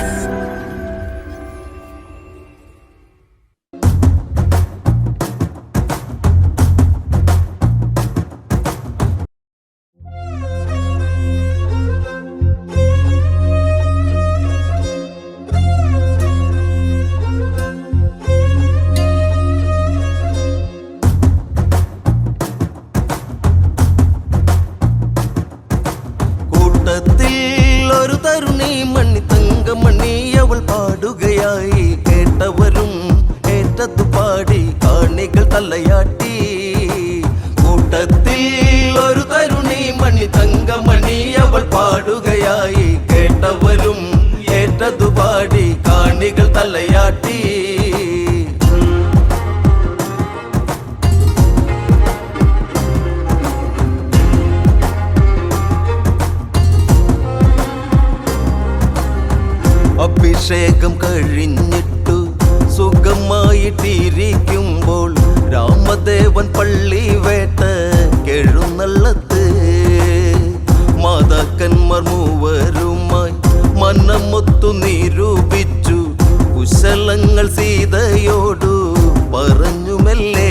കൂട്ടത്തിൽ അഭിഷേകം കഴിഞ്ഞിട്ടു സുഖമായിട്ടിരിക്കുമ്പോൾ രാമദേവൻ പള്ളി വേട്ട കെഴുന്നള്ളത്ത്. മാതാക്കന്മാർ മൂവരുമായി മനമൊത്തു നിരൂപിച്ചു കുശലങ്ങൾ സീതയോടു പറഞ്ഞുമല്ലേ?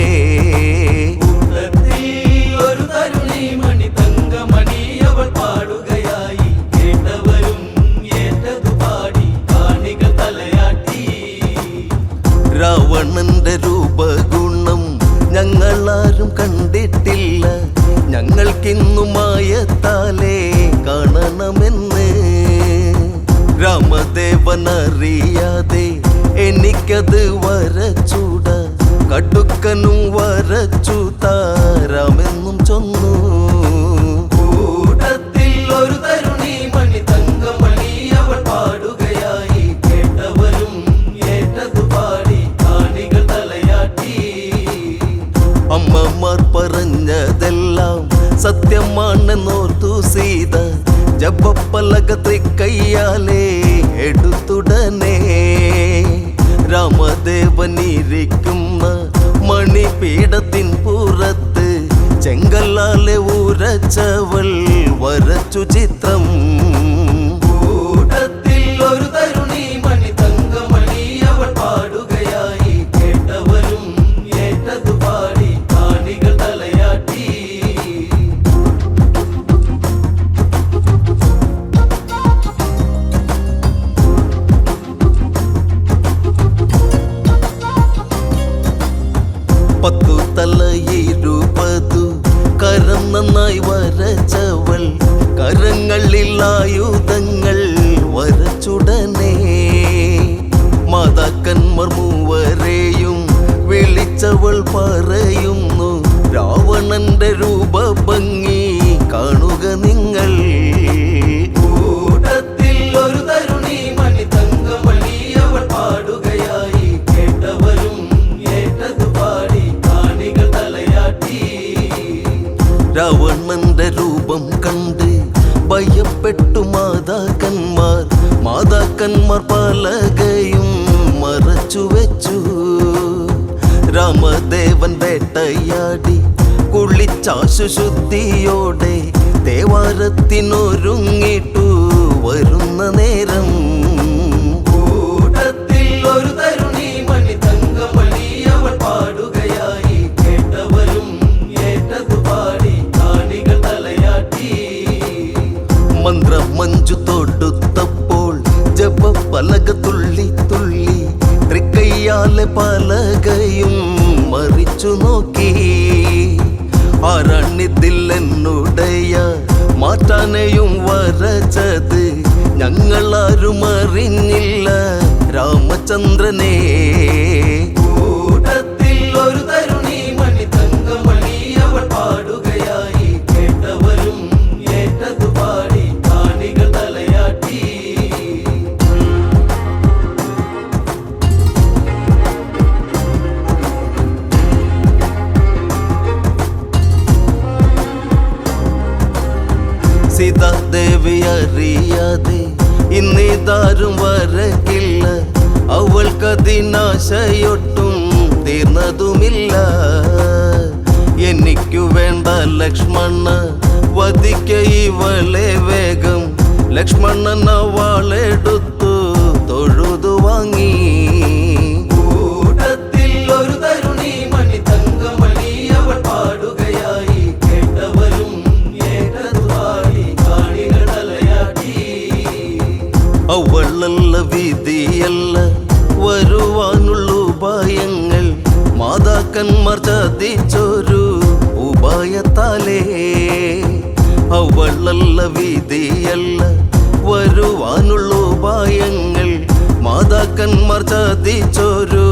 ഒരു തരുണി മണി തങ്കമണി അവൾ പാടുകയായി കേട്ടവരും ഏറ്റതു പാടി കാണികൾ തലയാട്ടി. രാവണന്റെ രൂപഗുണം ഞങ്ങളാരും കണ്ടിട്ടില്ല. ഞങ്ങൾക്കിന്നു മായത്താലേ കാണണമെന്ന് രാമദേവനറിയ എനിക്കത് വരച്ചൂട കടുക്കനും വരച്ചു താരാമെന്നും ചൊന്നു. കൂട്ടത്തിൽ ഒരു തരുണി മണി തങ്കമണി അവൾ പാടുകയായി കേട്ടവരും ഏറ്റതു പാടി കാണികൾ തലയാട്ടി. അമ്മമാർ പറഞ്ഞതെല്ലാം സത്യമാണെന്നോർത്തു സീത ജപപ്പലക കയ്യാലേ എടുത്തുടനെ. രാമദേവനിരിക്കുന്ന മണിപീഠത്തിൻ പുറത്ത് ചെങ്കല്ലാലെ ഉരച്ചവൾ വരച്ചു ചിത്രം நாளில் ஆயுத മാതാക്കന്മാർ പലകയും മറച്ചു വെച്ചു. രാമദേവൻ വേട്ടയാടി കുളിച്ചാശു ശുദ്ധിയോടെ ദേവാരത്തിനൊരുങ്ങിട്ടു വരുന്ന നേരം തൃക്കയ്യാലെ പലകയും മറിച്ചു നോക്കി. ആരാണിതിൽ എന്നുടയ മാറ്റാനെയും വരച്ചത് ഞങ്ങളാരും അറിഞ്ഞില്ല. രാമചന്ദ്രനെ. സീതാദേവി അറിയാതെ ഇന്നിതാരും വരക്കില്ല അവൾക്കതിനാശയൊട്ടും തീർന്നതുമില്ല. എനിക്കു വേണ്ട ലക്ഷ്മണ വധിക്ക ഇവളെ വേഗം. ലക്ഷ്മണൻ അവളെടുത്തു വിധിയല്ല വരുവാനുള്ള ഉപായങ്ങൾ മാതാക്കന്മാർ ചതിച്ചൊരു ഉപായത്താലേ. അവളല്ല വിധിയല്ല. വരുവാനുള്ള ഉപായങ്ങൾ മാതാക്കന്മാർ ചതിച്ചൊരു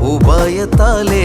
ഉപായത്താലേ.